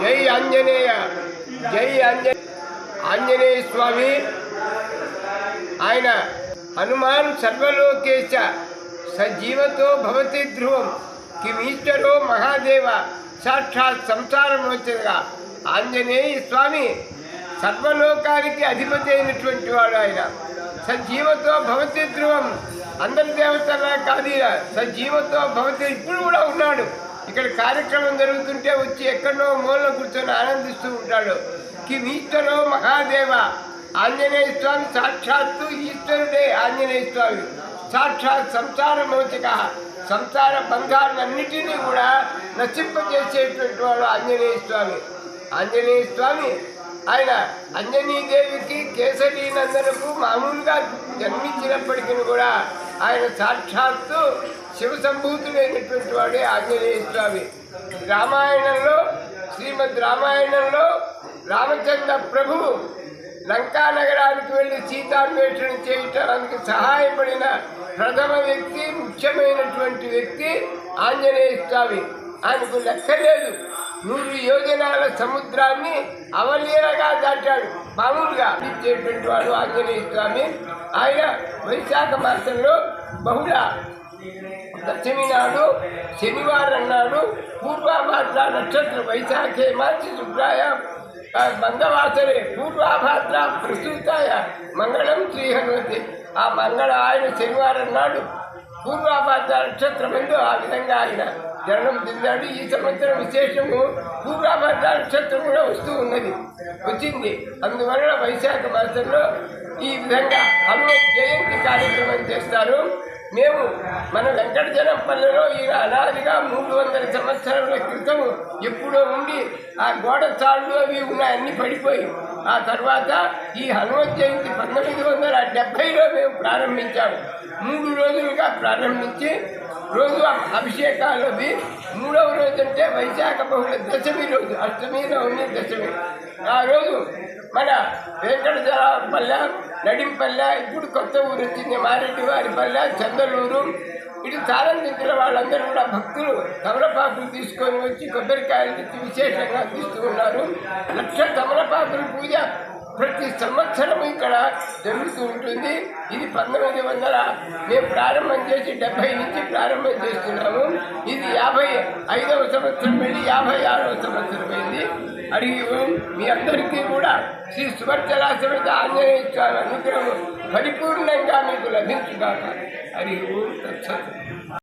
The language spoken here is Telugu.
జై ఆంజనేయ జై ఆంజనే ఆంజనేయ స్వామి. ఆయన హనుమాన్ సర్వలోకేశ సజీవతో భవతి ధ్రువం కిమీశ్వరో మహాదేవ సాక్షాత్ వచ్చిందిగా ఆంజనేయ స్వామి సర్వలోకానికి అధిపతి అయినటువంటి వాడు ఆయన. సజీవతో భవతి ధ్రువం అందరి దేవతలా కాదు సజీవతో భవతి ఇప్పుడు కూడా ఉన్నాడు. ఇక్కడ కార్యక్రమం జరుగుతుంటే వచ్చి ఎక్కడో మూల కూర్చొని ఆనందిస్తూ ఉంటాడు. ఈశ్వరో మహాదేవ ఆంజనేయ స్వామి సాక్షాత్తు ఈశ్వరుడే ఆంజనేయ స్వామి. సాక్షాత్ సంసార మౌచిక సంసార బంధాలన్నిటినీ కూడా నశింపజేసేటువంటి వాడు ఆంజనేయ స్వామి. ఆంజనేయ స్వామి ఆయన అంజనీదేవికి కేసరి నందనకు మామూలుగా జన్మించినప్పటికీ కూడా ఆయన సాక్షాత్తు శివ సంభూతుడైనటువంటి వాడే ఆంజనేయ స్వామి. రామాయణంలో శ్రీమద్ రామాయణంలో రామచంద్ర ప్రభువు లంకా నగరానికి వెళ్ళి సీతాన్వేషణ చేయటానికి సహాయపడిన ప్రథమ వ్యక్తి ముఖ్యమైనటువంటి వ్యక్తి ఆంజనేయ స్వామి. ఆయనకు లెక్కలేదు. నూరు యోజనాల సముద్రాన్ని అవలీలగా దాటాడు. మామూలుగా ఇచ్చేటువంటి వాడు ఆంజనేయ స్వామి. ఆయన వైశాఖ మాసంలో బహుళ దశమి నాడు శనివారం నాడు పూర్వాభాద్ర నక్షత్ర వైశాఖే మార్చి శుభ్రాయ ఆ మంగవాసరే పూర్వాభాద్ర ప్రసూతాయ మంగళం శ్రీ హనుమతి ఆ మంగళ ఆయన శనివారం నాడు పూర్వాభాద్ర నక్షత్రమందు ఆ విధంగా ఆయన జననం చెందాడు. ఈ సంవత్సరం విశేషము పూర్వాభాద్ర నక్షత్రం కూడా వస్తూ ఉన్నది వచ్చింది. అందువలన వైశాఖ మాసంలో ఈ విధంగా హనుమత్ జయంతి కార్యక్రమం చేస్తారు. మేము మన వెంకటజనంపల్లిలో ఈయన అలాదిగా మూడు వందల సంవత్సరాల క్రితం ఎప్పుడో ఉండి ఆ గోడ చాళ్ళు అవి ఉన్నాయి పడిపోయి ఆ తర్వాత ఈ హనుమత్ జయంతి పంతొమ్మిది వందల డెబ్బైలో మేము ప్రారంభించాము. మూడు రోజులుగా ప్రారంభించి రోజు అభిషేకాలు అవి. మూడవ రోజు అంటే వైశాఖ బహుళ దశమి రోజు అష్టమి నవమి దశమి. ఆ రోజు మన వెంకటపల్లె నడింపల్లె ఇప్పుడు కొత్త ఊరు వచ్చింది మారెడ్డి వారి పల్లె చందలూరు. ఇటు తారందించిన వాళ్ళందరూ కూడా భక్తులు తమలపాకులు తీసుకొని వచ్చి కొబ్బరికాయలు తెచ్చి విశేషంగా అందిస్తూ ఉన్నారు. లక్ష తమలపాకులు పూజ ప్రతి సంవత్సరం ఇక్కడ జరుగుతూ ఉంటుంది. ఇది పంతొమ్మిది వందల మేము ప్రారంభం చేసి డెబ్బై నుంచి ప్రారంభం చేస్తున్నాము. ఇది యాభై ఐదవ సంవత్సరం వెళ్ళి యాభై ఆరవ సంవత్సరం అయింది. అడిగి మీ అందరికీ కూడా శ్రీ సువర్చలా సమేత ఆంజనేయ స్వామి అనుగ్రహం పరిపూర్ణంగా మీకు లభించుగాక. హరి ఓం తత్సత్.